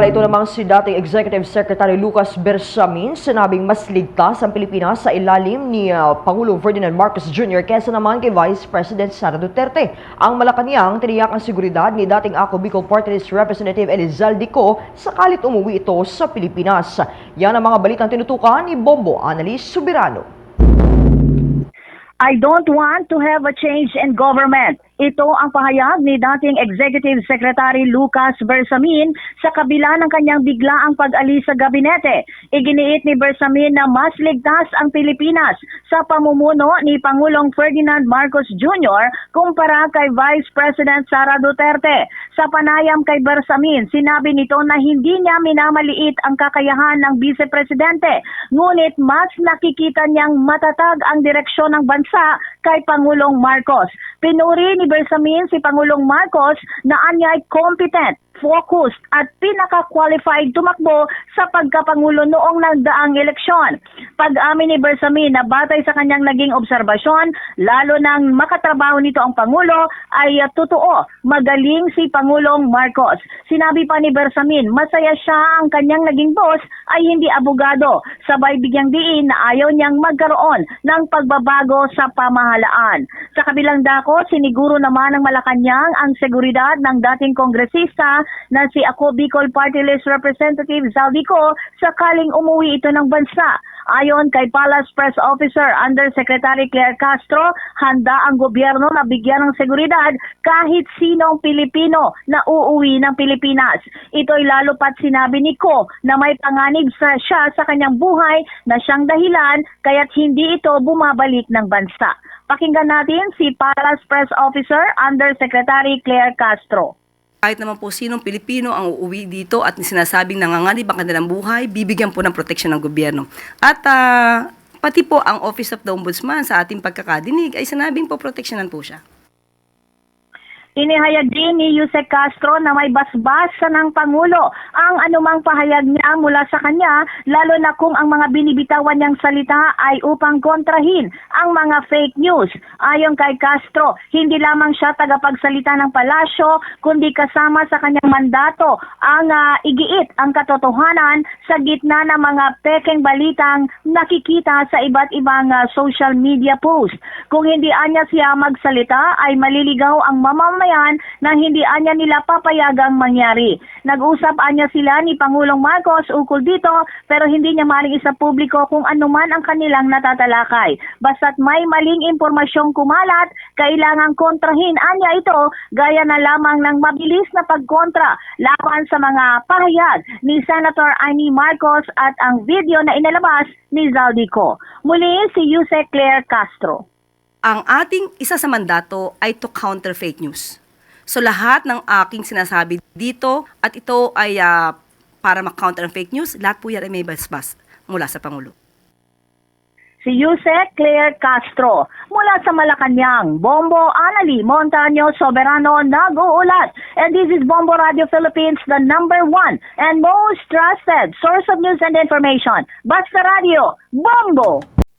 Ito namang si dating Executive Secretary Lucas Bersamin sinabing mas ligtas ang Pilipinas sa ilalim ni ah, Pangulong Ferdinand Marcos Jr. kesa naman kay Vice President Sara Duterte. Ang Malacanang tiniyak ang seguridad ni dating Ako Bicol Party Representative Elizalde Co sakalit umuwi ito sa Pilipinas. Yan ang mga balitang tinutukan ni Bombo Annalise Subirano. I don't want to have a change in government. Ito ang pahayag ni dating Executive Secretary Lucas Bersamin sa kabila ng kanyang biglaang pag-alis sa gabinete. Iginiit ni Bersamin na mas ligtas ang Pilipinas sa pamumuno ni Pangulong Ferdinand Marcos Jr. kumpara kay Vice President Sara Duterte. Sa panayam kay Bersamin, sinabi nito na hindi niya minamaliit ang kakayahan ng Vice Presidente, ngunit mas nakikita niyang matatag ang direksyon ng bansa kay Pangulong Marcos. Pinuri ni Bersamin si Pangulong Marcos na anyay competent, focused at pinaka-qualified tumakbo sa pagkapangulo noong nagdaang eleksyon. Pag-amin ni Bersamin na batay sa kanyang naging obserbasyon, lalo nang makatrabaho nito ang Pangulo, ay uh, totoo, magaling si Pangulong Marcos. Sinabi pa ni Bersamin, masaya siya ang kanyang naging boss ay hindi abogado. Sabay bigyang diin na ayaw niyang magkaroon ng pagbabago sa pamahalaan. Sa kabilang dako, siniguro naman ng Malacanang ang seguridad ng dating kongresista na si Ako Bicol Party List Representative Zaldico sakaling umuwi ito ng bansa. Ayon kay Palace Press Officer Undersecretary Claire Castro, handa ang gobyerno na bigyan ng seguridad kahit sinong Pilipino na uuwi ng Pilipinas. Ito'y lalo pat sinabi ni Ko na may panganib sa siya sa kanyang buhay na siyang dahilan kaya't hindi ito bumabalik ng bansa. Pakinggan natin si Palace Press Officer Undersecretary Claire Castro. Kahit naman po sinong Pilipino ang uuwi dito at sinasabing nanganganib ang kanilang buhay, bibigyan po ng proteksyon ng gobyerno. At ah, pati po ang Office of the Ombudsman sa ating pagkakadinig ay sinabing po proteksyonan po siya. Inihayag din ni Yusek Castro na may basbas sa ng Pangulo ang anumang pahayag niya mula sa kanya, lalo na kung ang mga binibitawan niyang salita ay upang kontrahin ang mga fake news. Ayon kay Castro, hindi lamang siya tagapagsalita ng palasyo, kundi kasama sa kanyang mandato ang ah, igiit ang katotohanan sa gitna ng mga pekeng balitang nakikita sa iba't ibang ah, social media post. Kung hindi anya siya magsalita ay maliligaw ang mamamayan na hindi anya nila papayagang mangyari. Nag-usap anya sila ni Pangulong Marcos ukol dito pero hindi niya maring isa publiko kung anuman ang kanilang natatalakay. Basta't may maling impormasyong kumalat, kailangang kontrahin anya ito gaya na lamang ng mabilis na pagkontra laban sa mga pahayag ni Senator Amy Marcos at ang video na inalabas ni Zaldico. Muli si Yusek Claire Castro. Ang ating isa sa mandato ay to counter fake news. So lahat ng aking sinasabi dito at ito ay ah, para ma-counter ang fake news, lahat po yan ay may basbas mula sa Pangulo. Si Yusek Claire Castro mula sa Malacanang, Bombo Anali Montaño Soberano nag-uulat. And this is Bombo Radio Philippines, the number one and most trusted source of news and information. Basta Radio, Bombo!